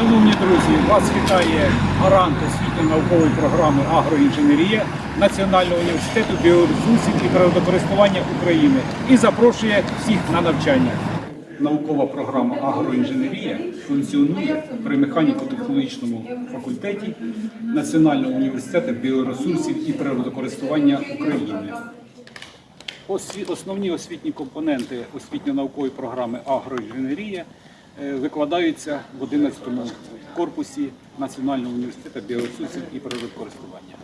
Шановні друзі, вас вітає гарант освітньо-наукової програми агроінженерія Національного університету біоресурсів і природокористування України і запрошує всіх на навчання. Наукова програма агроінженерія функціонує при механіко-технологічному факультеті Національного університету біоресурсів і природокористування України. Основні освітні компоненти освітньо-наукової програми агроінженерія викладаються в 11 корпусі Національного університету біоресурсів і природокористування.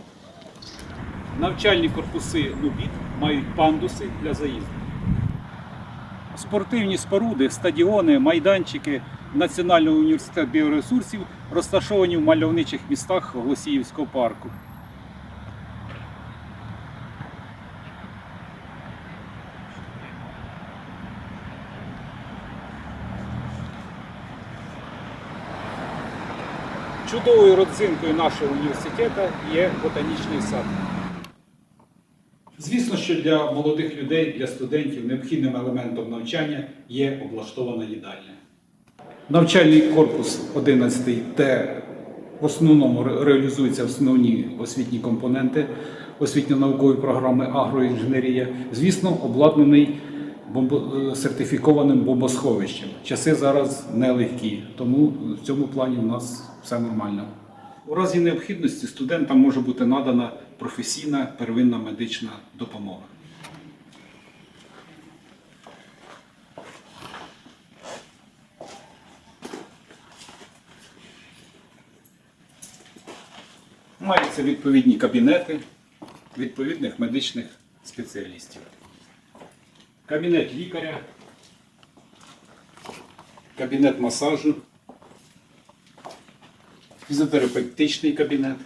Навчальні корпуси НУБІТ мають пандуси для заїзду. Спортивні споруди, стадіони, майданчики Національного університету біоресурсів розташовані в мальовничих містах Голосіївського парку. Чудовою родзинкою нашого університету є ботанічний сад. Звісно, що для молодих людей, для студентів необхідним елементом навчання є облаштована їдальня. Навчальний корпус 11, де в основному ре- реалізуються основні освітні компоненти освітньо-наукової програми агроінженерія, звісно, обладнаний сертифікованим бомбосховищем. Часи зараз нелегкі, тому в цьому плані у нас все нормально. У разі необхідності студентам може бути надана професійна первинна медична допомога. Маються відповідні кабінети відповідних медичних спеціалістів. Кабінет лікаря, кабінет масажу, фізіотерапевтичний кабінет.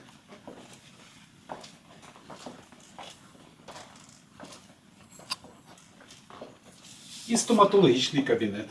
І стоматологічний кабінет.